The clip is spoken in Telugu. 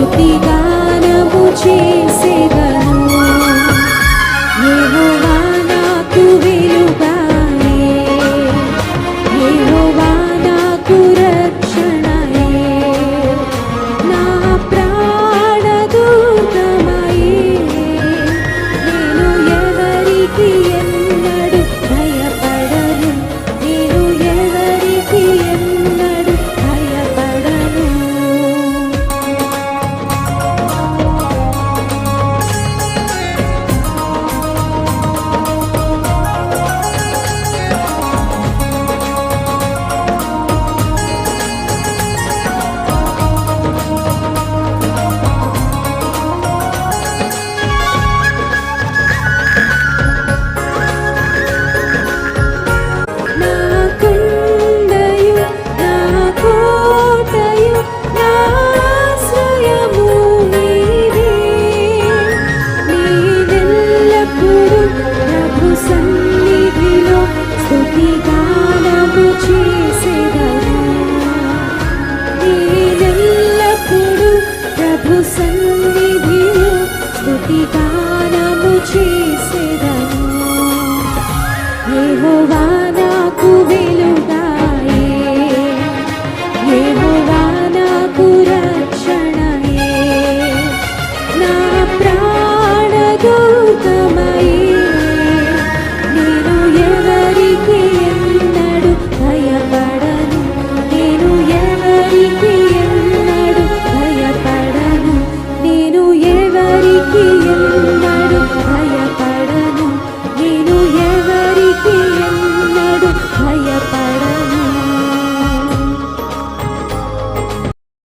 సన్నిధిలో స్తుతి గానము చేసేదను. సన్నిధిలో స్థుతిగానము చేసేదను. ఏవో